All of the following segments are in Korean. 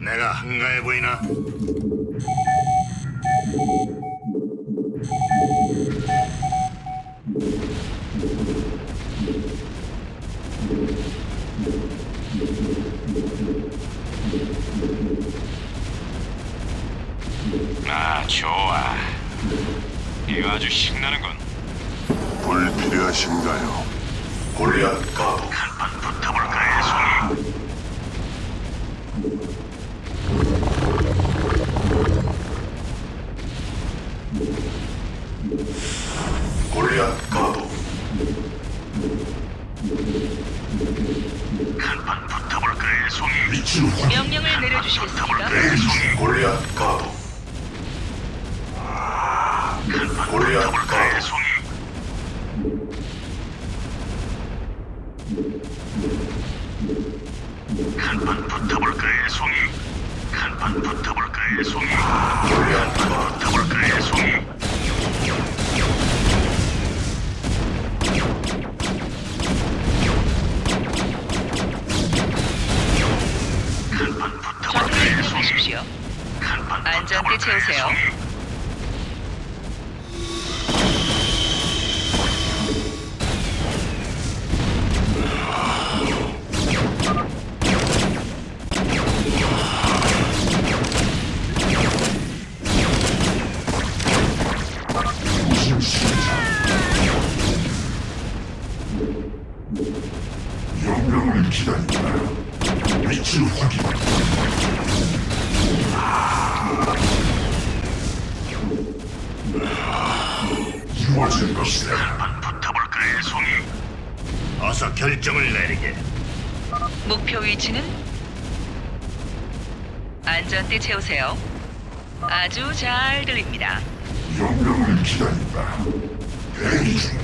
내가 한가해 보이나? 아, 좋아. 이거 아주 신나는군. 불필요하신가요? 골리앗 가도 한판 붙어볼까요, 송이? 이루어질 것이다. 한판 붙어볼까요, 송이? 어서 결정을 내리게. 목표 위치는 안전띠 채우세요. 아주 잘 들립니다. 명령을 기다린다. 대기 중.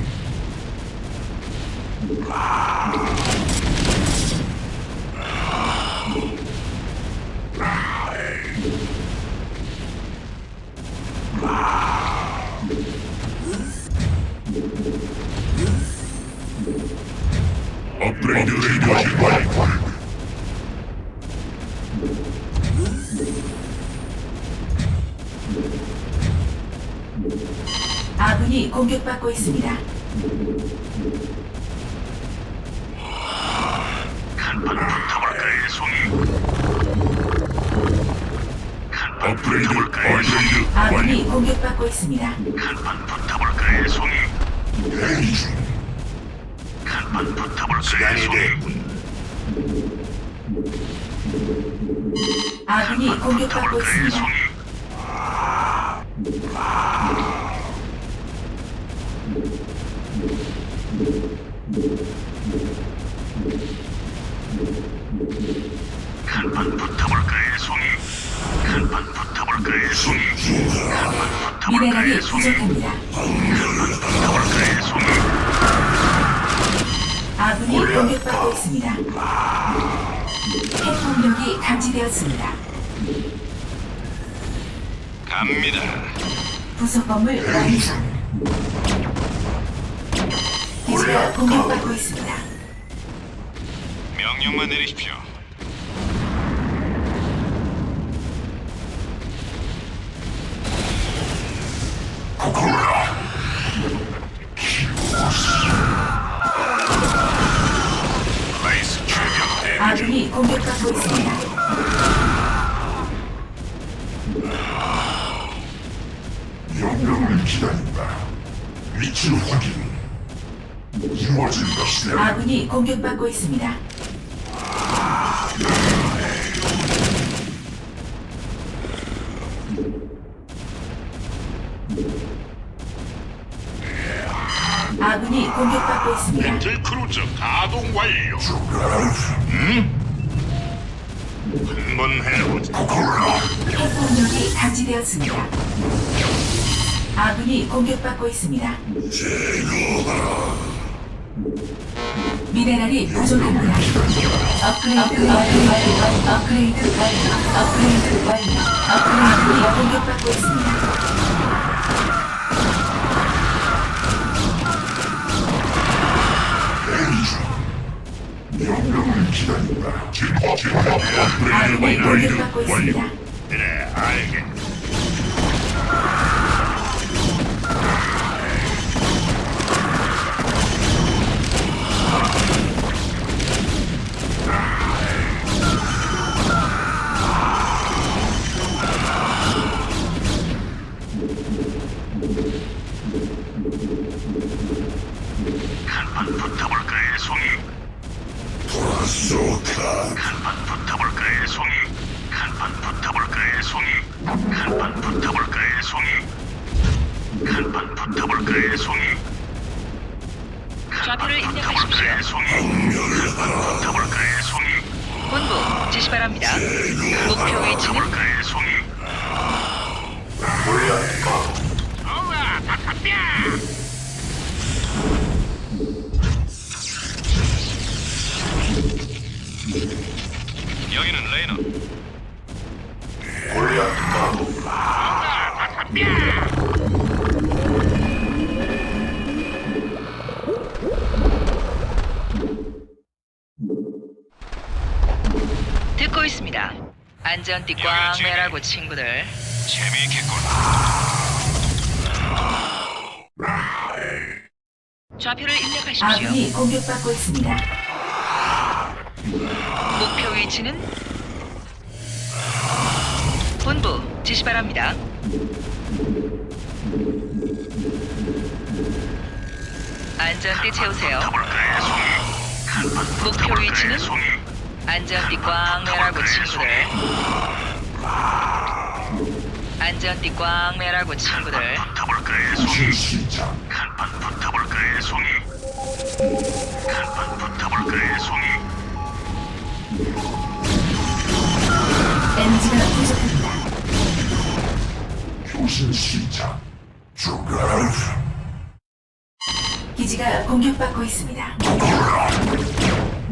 업그레이드 완료. 완료. 아군이 공격받고 있습니다. 송이? 업그레이드 완료. 아군이 공격받고 있습니다. 한판 붙어볼까요, 송이? 대기 중. 한판 붙어볼까요, 시간이 됐군. 아군이 공격받고 있습니다. 송이? 한판 붙어볼까요, 송이? 한판 붙어볼까요, 송이? 한판 미네랄이 붙어볼까요, 송이? 부족합니다. 감지되었습니다. 갑니다. 부속 건물 완성. 기지가 공격받고 있습니다. 명령만 내리십시오. 아군이 공격받고 있습니다. 아군이 공격받고 있습니다. 크루즈 가동 완료. 한번 해보자. 핵폭력이 감지되었습니다. 아군이 공격받고 있습니다. 미네랄이 부족합니다. 업그레이드 완료. 업그레이드 완료. 업그레이드 완료. 업그레이드가 공격받고 있습니다. 기다린다. 진화 진화 업그레이드 공격받고 있습니다. 그래, 알겠. 목표 위 안전띠 꽝 매라고 친구들. 재미있겠군. 좌표를 입력하십시오. 아군이 공격받고 있습니다. 목표 위치는 본부 지시 바랍니다. 안전띠 채우세요. 목표 위치는 송이? 안전띠 꽝 매라고 친구들. 안전띠 꽝 매라고 친구들. 붙어볼까요, 송이? 무슨 시작 한판 붙어볼까요, 송이? 한판 붙어볼까요, 송이? 에너지가 부족합니다. 교신 시작 주가라 기지가 공격받고 있습니다. 확인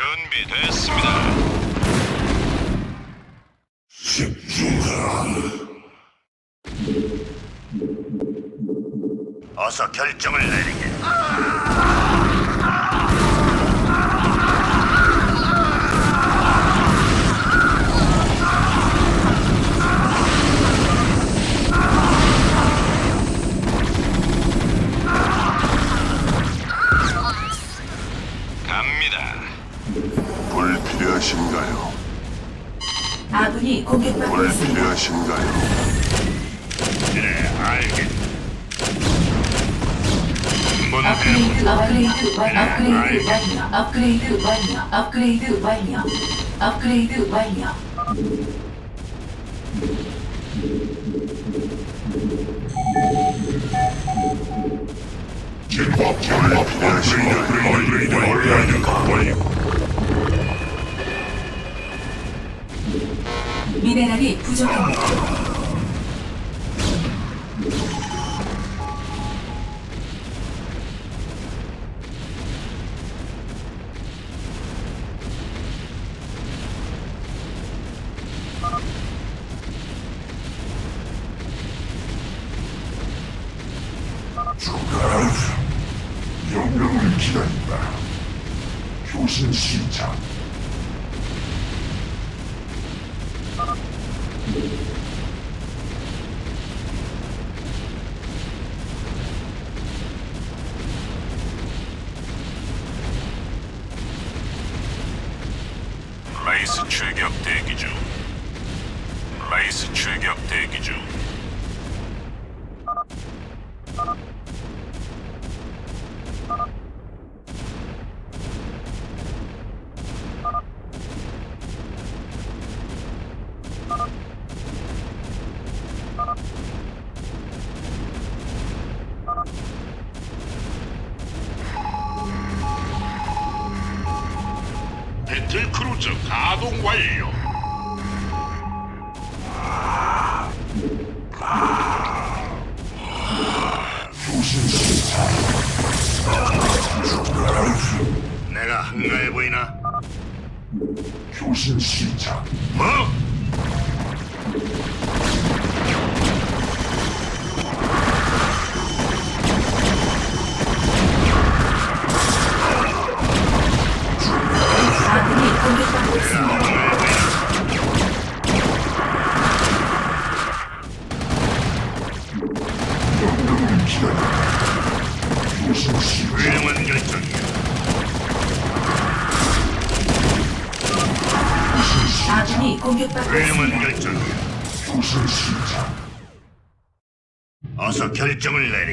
준비됐습니다. 어서 결정을 내리게. 업그레이드 업그레이드 완 업그레이드 완료. 업그레이드 완료. 업그레이드 완료. 업그레이드 완료. 미네랄이 부족합니다. 기다린다. 교신 시작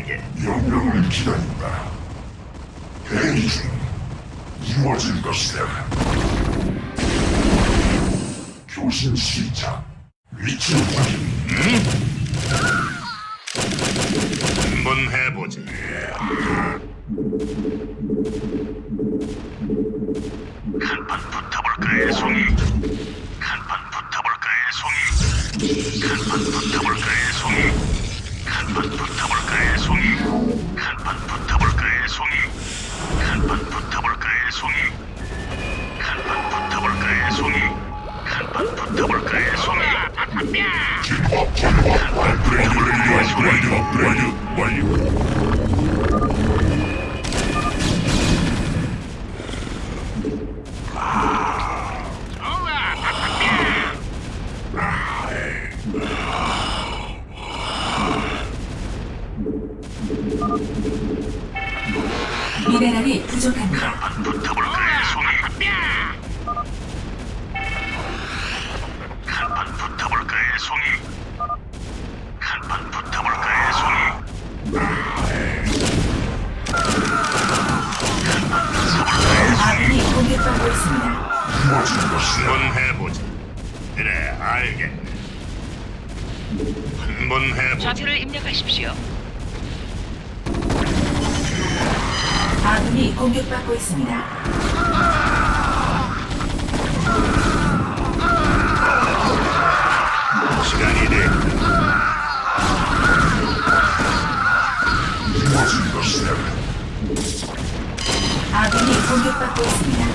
내리게. 명령을 기다린다. 대기 중. 이루어질 것이다. 교신 시작. 위치 확인. 한번 해보지. 간판 붙어볼까의 송이. 간판 붙어볼까의 송이. 간판 붙어볼까의 송이. 간판 붙어볼까의 송이. 간판 붙어볼까의 송이. 간판 붙어볼까의 송이. 간판 붙어볼까의 송이. 간판 붙어볼까의 송이. 업그레이드 업그레이드 업그레이드 완료. 좌표를 입력하십시오. 아군이 공격받고 있습니다. 시간이 돼. 아군이 공격받고 있습니다.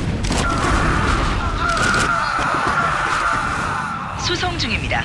수송 중입니다.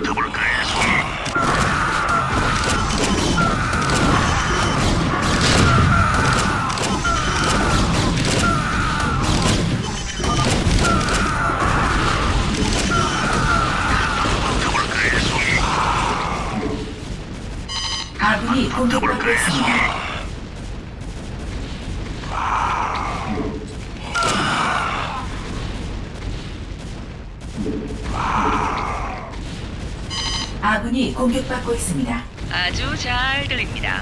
있습니다. 아군이 공격받고 있습니다. 아주 잘 들립니다.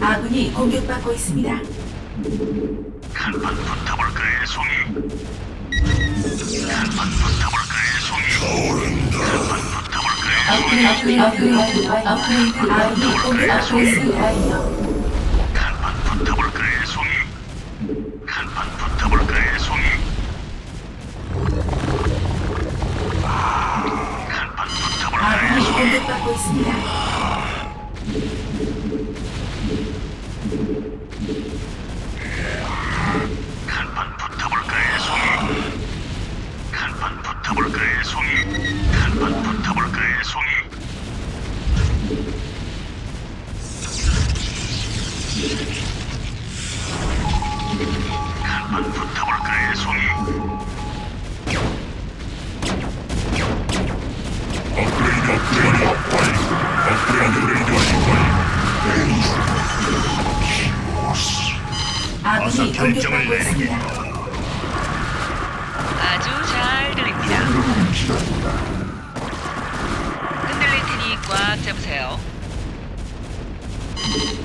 아군이 공격받고 있습니다. 간판 붙어 볼까의 송이. 간판 붙어볼까의 송이. 간판 붙어볼까의 송이. 업그레이드 업그레이드 업그레이드 아군이 공격받고 있습니다. 간판 붙어볼까의 송이. 간판 붙어볼까의 송이. 붙어볼까의 아군이 송이. 공격받고 있습니다.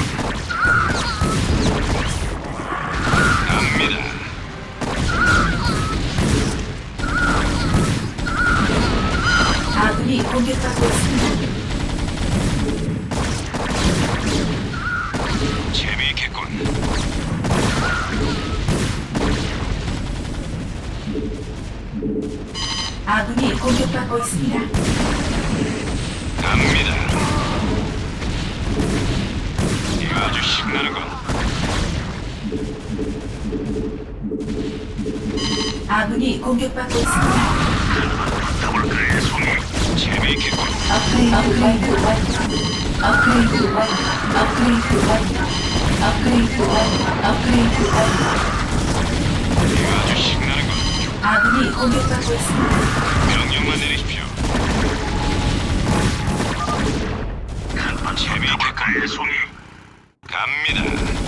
Ah! 공격받고 있습니다. 더블클의 송이. 재미있겠군. 업그레이드, 완료. 업그레이드 완료. 업그레이드 완료. 업그레이드 완료. 업그레이드 완료. 이거 아주 신나는군. 아군이 공격받고 있습니다. 명령만 내리십시오. 재미있겠군. 더블클의 송이. 갑니다.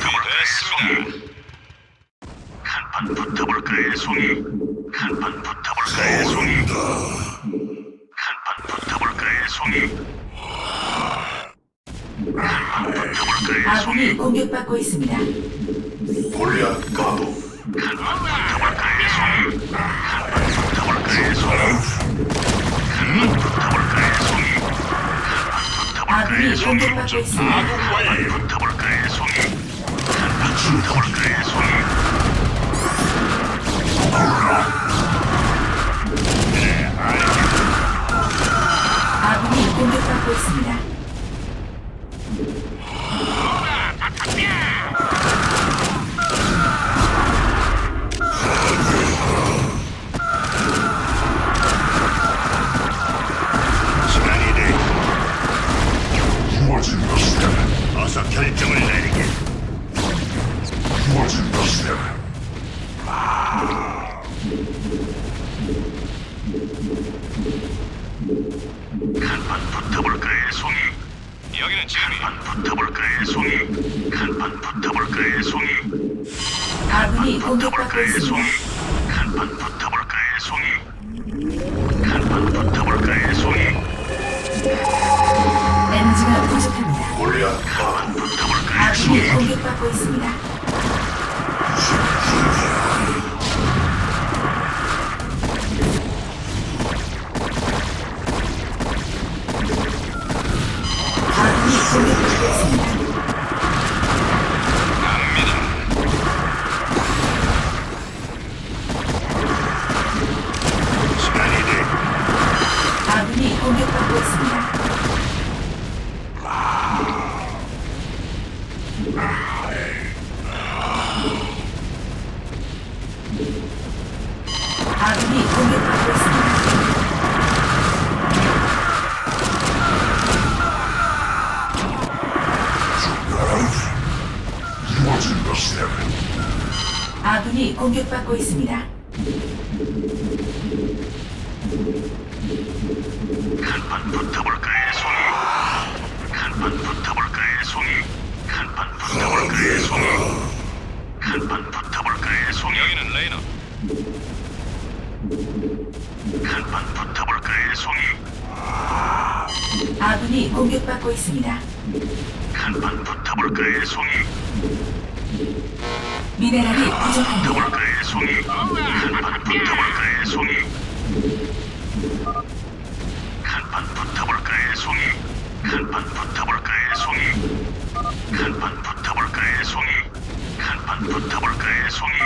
준비됐습니다. 한판 붙어볼까의 송이. 한판 붙어볼까의 송이. 한판 붙어볼까의 송이. 한판 붙어볼까의 아군이 송이. 공격받고 있습니다. 골리앗 가도. 한판 붙어볼까의 송이. 한판 붙어볼까의 송이. 한판 아군이 붙어볼까의 송이. 공격받고 있습니다. 한판 붙어볼까의. 한판 붙어볼까의 송이. 아군이 공격받고 있습니다. 아군이 공격받고. 있습니다. 한판 붙어볼까의 송이. 한판 붙어볼까의 송이. 에너지가 부족합니다. 골리앗 가도. 한판 붙어볼까의 송이. 아군이 공격받고 있습니다. 공격받고 있습니다. 간판 붙어볼까요, 송이? 간판 붙어볼까요, 송이? 간판 붙어볼까요, 송이? 간판 붙어볼까요, 송이? 여기는 레이너. 간판 붙어볼까요, 송이? 아군이 공격받고 있습니다. 간판 붙어볼까요, 송이? 미네랄이 부족합니다. 붙어볼까의 송이. 한판 붙어볼까의 송이. 한판 붙어볼까의 송이. 한판 붙어볼까의 송이. 한판 붙어볼까의 송이. 한판 붙어볼까의 송이